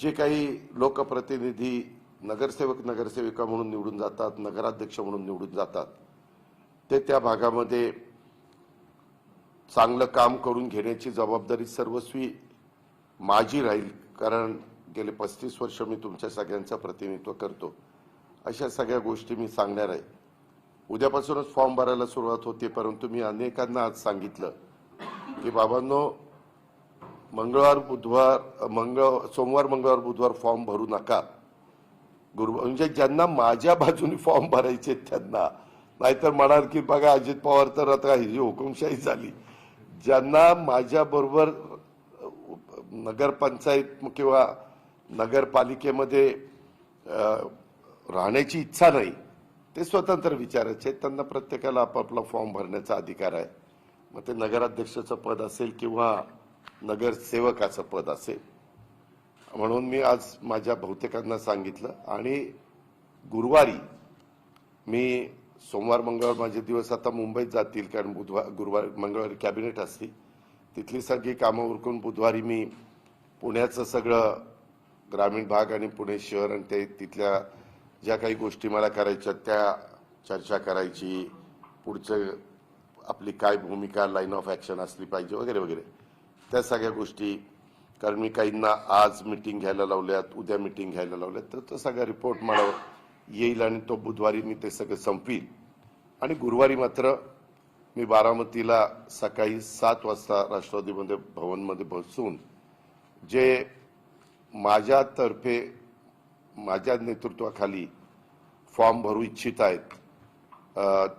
जे काही लोकप्रतिनिधी नगरसेवक नगरसेविका म्हणून निवडून जातात नगराध्यक्ष म्हणून निवडून जातात ते त्या भागामध्ये चांगलं काम करून घेण्याची जबाबदारी सर्वस्वी माझी राहील कारण गेले पस्तीस वर्ष मी तुमच्या सगळ्यांचं प्रतिनिधित्व करतो. अशा सगळ्या गोष्टी मी सांगणार आहे. उद्यापासूनच फॉर्म भरायला सुरुवात होते परंतु मी अनेकांना आज सांगितलं की बाबांनो मंगळवार बुधवार मंगळ सोमवार मंगळवार बुधवार फॉर्म भरू नका. गुरु म्हणजे ज्यांना माझ्या बाजूने फॉर्म भरायचे आहेत त्यांना. नाहीतर म्हणाल की बघा अजित पवार तर आता ही हुकुमशाही झाली. ज्यांना माझ्या बरोबर नगरपंचायत किंवा नगरपालिकेमध्ये राहण्याची इच्छा नाही ते स्वतंत्र विचारायचे आहेत. त्यांना प्रत्येकाला आपापला फॉर्म भरण्याचा अधिकार आहे. मग ते नगराध्यक्षाचं पद असेल किंवा नगरसेवकाचं पद असेल. म्हणून मी आज माझ्या बहुतेकांना सांगितलं आणि गुरुवारी मी सोमवार मंगळवार माझे दिवस आता मुंबईत जातील कारण बुधवार गुरुवार मंगळवारी कॅबिनेट असते तिथली सगळी कामं उरकून बुधवारी मी पुण्याचं सगळं ग्रामीण भाग आणि पुणे शहर आणि ते तिथल्या ज्या काही गोष्टी मला करायच्या त्या चर्चा करायची. पुढचं आपली काय भूमिका लाईन ऑफ ॲक्शन असली पाहिजे वगैरे वगैरे. त्या सगळ्या गोष्टी कारण मी काहींना आज मिटिंग घ्यायला लावल्यात उद्या मिटिंग घ्यायला लावल्यात तर तो सगळा रिपोर्ट मला येईल आणि तो बुधवारी मी ते सगळं संपवील आणि गुरुवारी मात्र मी बारामतीला सकाळी सात वाजता राष्ट्रवादीमध्ये भवनमध्ये बसून जे माझ्यातर्फे माझ्या नेतृत्वाखाली फॉर्म भरू इच्छित आहेत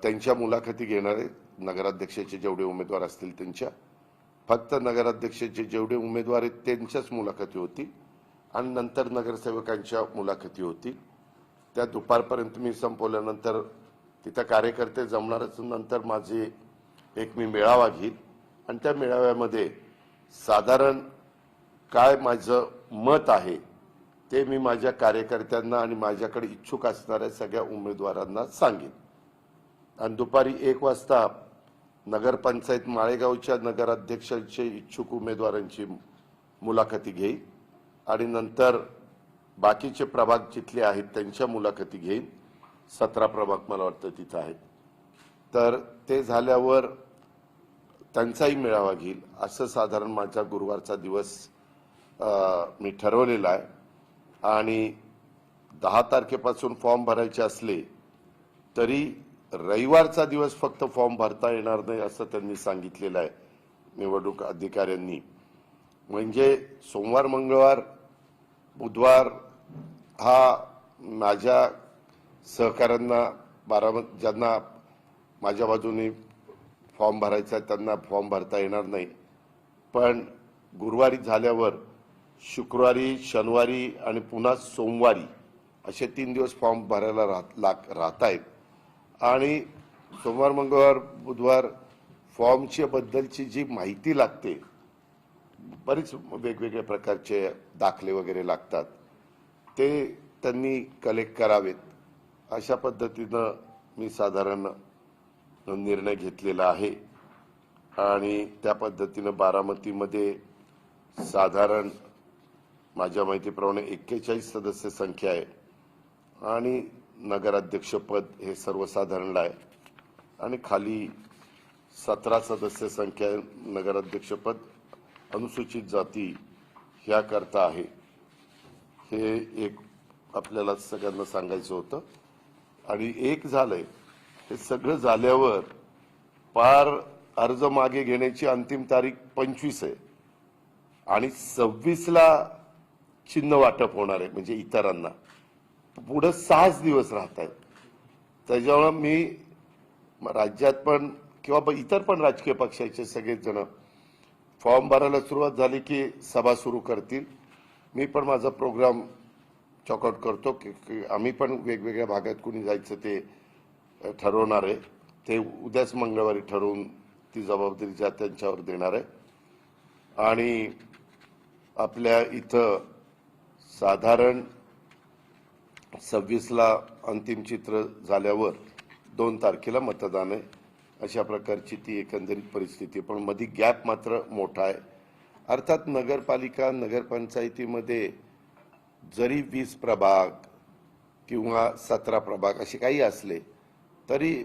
त्यांच्या मुलाखती घेणारे नगराध्यक्षाचे जेवढे उमेदवार असतील त्यांच्या फक्त नगराध्यक्षाचे जेवढे उमेदवार आहेत त्यांच्याच मुलाखती होती आणि नंतर नगरसेवकांच्या मुलाखती होती त्या दुपारपर्यंत मी संपवल्यानंतर तिथं कार्यकर्ते जमणारच नंतर माझे एक मी मेळावा घेईल. आणि त्या मेळाव्यामध्ये साधारण काय माझं मत आहे ते मी माझ्या कार्यकर्त्यांना आणि माझ्याकडे इच्छुक असणाऱ्या सगळ्या उमेदवारांना सांगेन. आणि दुपारी एक वाजता नगरपंचायत माळेगावच्या नगराध्यक्षांचे इच्छुक उमेदवारांची मुलाखती घेईन आणि नंतर बाकीचे प्रभाग जिथले आहेत त्यांच्या मुलाखती घेईन. सतरा प्रभाग मला वाटतं तिथं आहेत. तर ते झाल्यावर त्यांचाही मेळावा घेईल. असं साधारण माझा गुरुवारचा दिवस मी ठरवलेला आहे. आणि दहा तारखेपासून फॉर्म भरायचे असले तरी रविवारचा दिवस फक्त फॉर्म भरता येणार नाही असं त्यांनी सांगितलेलं आहे निवडणूक अधिकाऱ्यांनी. म्हणजे सोमवार मंगळवार बुधवार हा माझ्या सहकाऱ्यांना बाराम ज्यांना माझ्या बाजूने फॉर्म भरायचा आहे त्यांना फॉर्म भरता येणार नाही. पण गुरुवारी झाल्यावर शुक्रवारी शनिवारी आणि पुन्हा सोमवारी असे तीन दिवस फॉर्म भरायला राहत लाग राहत आहेत. आणि सोमवार मंगळवार बुधवार फॉर्मच्या बद्दलची जी माहिती लागते बरीच वेगवेगळ्या प्रकारचे दाखले वगैरे लागतात. ते त्यांनी कलेक्ट करावेत. अशा पद्धतीनं मी साधारण निर्णय घेतलेला आहे. आणि त्या पद्धतीनं बारामतीमध्ये साधारण माझ्या माहितीप्रमाणे एक्केचाळीस सदस्य संख्या आहे. आणि नगराध्यक्षपद हे सर्वसाधारण आहे. आणि खाली सतरा सदस्य संख्या नगराध्यक्षपद अनुसूचित जाती ह्याकरता आहे. हे एक आपल्याला सगळ्यांना सांगायचं होतं. आणि एक झालंय हे सगळं झाल्यावर पार अर्ज मागे घेण्याची अंतिम तारीख पंचवीस आहे. आणि सव्वीसला चिन्ह वाटप होणार आहे म्हणजे इतरांना. पुढं सहाच दिवस राहत आहेत त्याच्यामुळं मी राज्यात पण किंवा ब- इतर पण राजकीय पक्षाचे सगळेच जण फॉर्म भरायला सुरुवात झाली की सभा सुरू करतील. मी पण माझा प्रोग्राम चॉकआउट करतो की आम्ही पण वेगवेगळ्या भागात कुणी जायचं ते ठरवणार आहे. ते उद्याच मंगळवारी ठरवून ती जबाबदारी ज्या त्यांच्यावर देणार आहे. आणि आपल्या इथं साधारण सव्वीसला अंतिम चित्र झाल्यावर दोन तारखेला मतदान आहे. अशा प्रकारची ती एकंदरीत परिस्थिती पण मध्ये गॅप मात्र मोठा आहे. अर्थात नगरपालिका नगरपंचायतीमध्ये जरी वीस प्रभाग किंवा सतरा प्रभाग असे काही असले तरी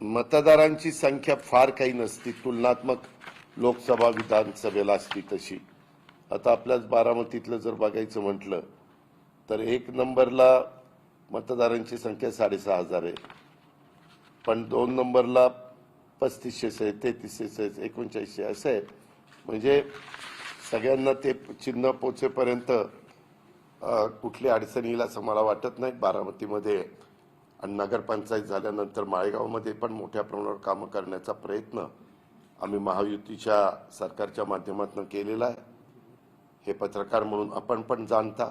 मतदारांची संख्या फार काही नसती. तुलनात्मक लोकसभा विधानसभेला असती तशी. आता आपल्याच बारामतीतलं जर बघायचं म्हटलं तर एक नंबरला मतदारांची संख्या साडेसहा हजार आहे. पण दोन नंबरला पस्तीसशे आहे तेहतीसशे आहे एकोणचाळीसशे असं आहे म्हणजे सगळ्यांना ते चिन्ह पोचेपर्यंत कुठल्या अडचणीला असं मला वाटत नाही. बारामतीमध्ये आणि नगरपंचायत झाल्यानंतर माळेगावमध्ये पण मोठ्या प्रमाणावर कामं करण्याचा प्रयत्न आम्ही महायुतीच्या सरकारच्या माध्यमातून केलेला आहे. हे पत्रकार म्हणून आपण पण जाणता.